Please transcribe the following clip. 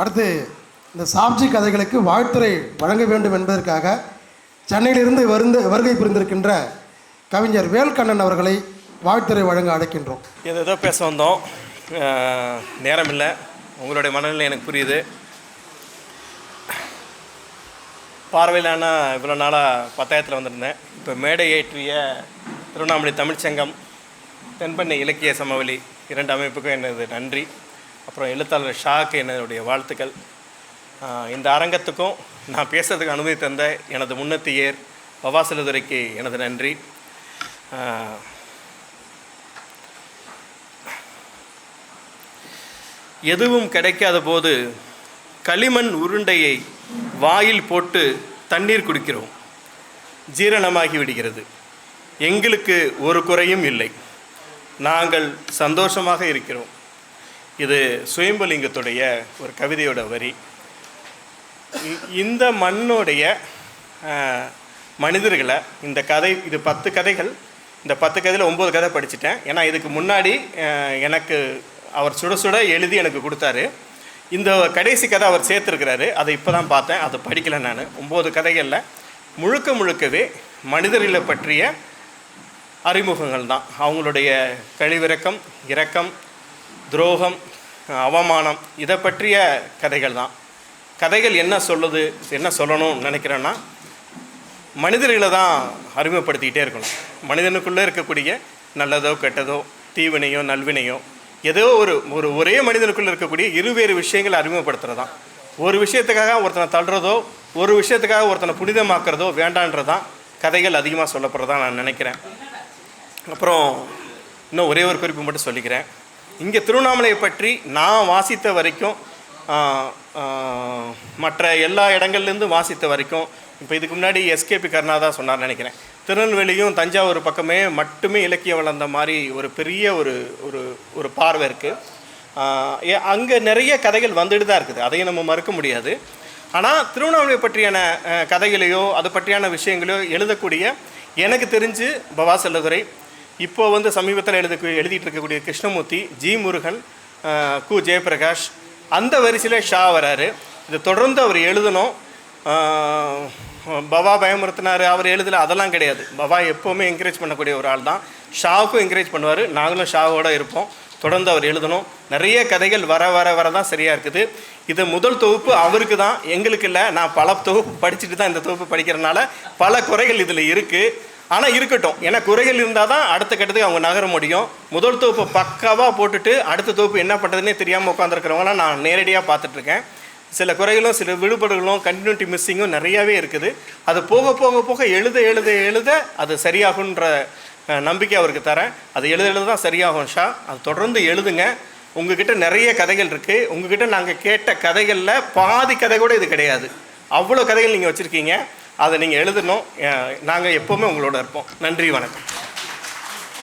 அடுத்து இந்த சாப்ஜி கதைகளுக்கு வாழ்த்துறை வழங்க வேண்டும் என்பதற்காக சென்னையிலிருந்து வருந்த வருகை புரிந்திருக்கின்ற கவிஞர் வேல்கண்ணன் அவர்களை வாழ்த்துறை வழங்க அழைக்கின்றோம். இது ஏதோ பேச வந்தோம். நேரம் இல்லை உங்களுடைய மனநிலை எனக்கு புரியுது. பார்வையிலான இவ்வளோ நாளாக பத்தாயிரத்தில் வந்திருந்தேன். இப்போ மேடை ஏற்றிய திருவண்ணாமலை தமிழ்ச்சங்கம் தென்பண்ணை இலக்கிய சமவெளி இரண்டு அமைப்புக்கும் எனது நன்றி. அப்புறம் எழுத்தாளர் ஷாக்கு என்னுடைய வாழ்த்துக்கள். இந்த அரங்கத்துக்கும் நான் பேசுறதுக்கு அனுமதி தந்த எனது முன்னத்தியர் பவாசலதுரைக்கு எனது நன்றி. எதுவும் கிடைக்காத போது களிமண் உருண்டையை வாயில் போட்டு தண்ணீர் குடிக்கிறோம். ஜீரணமாகி விடுகிறது. எங்களுக்கு ஒரு குறையும் இல்லை. நாங்கள் சந்தோஷமாக இருக்கிறோம். இது சுயம்பலிங்கத்துடைய ஒரு கவிதையோட வரி. இந்த மண்ணுடைய மனிதர்களை இந்த கதை இது பத்து கதைகள். இந்த பத்து கதையில் ஒம்பது கதை படிச்சிட்டேன். ஏன்னா இதுக்கு முன்னாடி எனக்கு அவர் சுட சுட எழுதி எனக்கு கொடுத்தாரு. இந்த கடைசி கதை அவர் சேர்த்துருக்கிறாரு. அதை இப்போ தான் பார்த்தேன். அதை படிக்கலை நான். ஒம்பது கதைகளில் முழுக்க முழுக்கவே மனிதர்களை பற்றிய அறிமுகங்கள் தான் அவங்களுடைய கழிவிறக்கம் இரக்கம் துரோகம் அவமானம் இதை பற்றிய கதைகள் தான் கதைகள் என்ன சொல்லுது என்ன சொல்லணும்னு நினைக்கிறேன்னா மனிதர்களை தான் அறிமுகப்படுத்திக்கிட்டே இருக்கணும். மனிதனுக்குள்ளே இருக்கக்கூடிய நல்லதோ கெட்டதோ தீவினையோ நல்வினையோ ஏதோ ஒரு ஒரு ஒரே மனிதனுக்குள்ளே இருக்கக்கூடிய இருவேறு விஷயங்களை அறிமுகப்படுத்துறது தான் ஒரு விஷயத்துக்காக ஒருத்தனை தள்ளுறதோ ஒரு விஷயத்துக்காக ஒருத்தனை புனிதமாக்குறதோ வேண்டான்றதான் கதைகள் அதிகமாக சொல்லப்படுறதா நான் நினைக்கிறேன். அப்புறம் இன்னும் ஒரே ஒரு குறிப்பு மட்டும் சொல்லிக்கிறேன். இங்கே திருவண்ணாமலையை பற்றி நான் வாசித்த வரைக்கும் மற்ற எல்லா இடங்கள்லேருந்து வாசித்த வரைக்கும் இப்போ இதுக்கு முன்னாடி எஸ்கேபி கருணாதா சொன்னார் நினைக்கிறேன். திருநெல்வேலியும் தஞ்சாவூர் பக்கமே மட்டுமே இலக்கியம் வளர்ந்த மாதிரி ஒரு பெரிய ஒரு ஒரு ஒரு பார்வை இருக்குது அங்கே நிறைய கதைகள் வந்துட்டு தான் இருக்குது. அதையும் நம்ம மறுக்க முடியாது. ஆனால் திருவண்ணாமலை பற்றியான கதைகளையோ அது பற்றியான விஷயங்களையோ எழுதக்கூடிய எனக்கு தெரிஞ்சு பவா செல்லதுரை இப்போ வந்து சமீபத்தில் எழுத எழுதிட்டு இருக்கக்கூடிய கிருஷ்ணமூர்த்தி ஜி முருகன் கு ஜெயபிரகாஷ் அந்த வரிசையில் ஷா வராரு. இதை தொடர்ந்து அவர் எழுதணும். பவா பயமுறுத்தினார் அவர் எழுதல அதெல்லாம் கிடையாது. பவா எப்போவுமே என்கரேஜ் பண்ணக்கூடிய ஒரு ஆள் தான். ஷாவுக்கும் என்கரேஜ் பண்ணுவார். நாங்களும் ஷாவோட இருப்போம். தொடர்ந்து அவர் எழுதணும். நிறைய கதைகள் வர வர வர தான் சரியாக இருக்குது. இது முதல் தொகுப்பு அவருக்கு தான். எங்களுக்கு இல்லை. நான் பல தொகுப்பு படிச்சுட்டு தான் இந்த தொகுப்பு படிக்கிறனால பல குறைகள் இதில் இருக்குது ஆனால் இருக்கட்டும். ஏன்னா குறைகள் இருந்தால் தான் அடுத்த கட்டத்துக்கு அவங்க நகர முடியும். முதல் தொகுப்பு பக்காவாக போட்டுட்டு அடுத்த தொகுப்பு என்ன பண்ணுறதுனே தெரியாமல் உட்காந்துருக்கிறவங்களாம் நான் நேரடியாக பார்த்துட்ருக்கேன். சில குறைகளும் சில விடுபடுகளும் கண்டினியூட்டி மிஸ்ஸிங்கும் நிறையாவே இருக்குது. அது போக போக போக எழுத எழுத எழுத அது சரியாகுன்ற நம்பிக்கை அவருக்கு தரேன். அது எழுத எழுத தான் சரியாகும் ஷா. அது தொடர்ந்து எழுதுங்க. உங்ககிட்ட நிறைய கதைகள் இருக்குது உங்ககிட்ட நாங்கள் கேட்ட கதைகளில் பாதி கதை கூட இது கிடையாது. அவ்வளோ கதைகள் நீங்கள் வச்சுருக்கீங்க. அதை நீங்கள் எழுதணும். நாங்கள் எப்போவுமே உங்களோட இருப்போம். நன்றி வணக்கம்.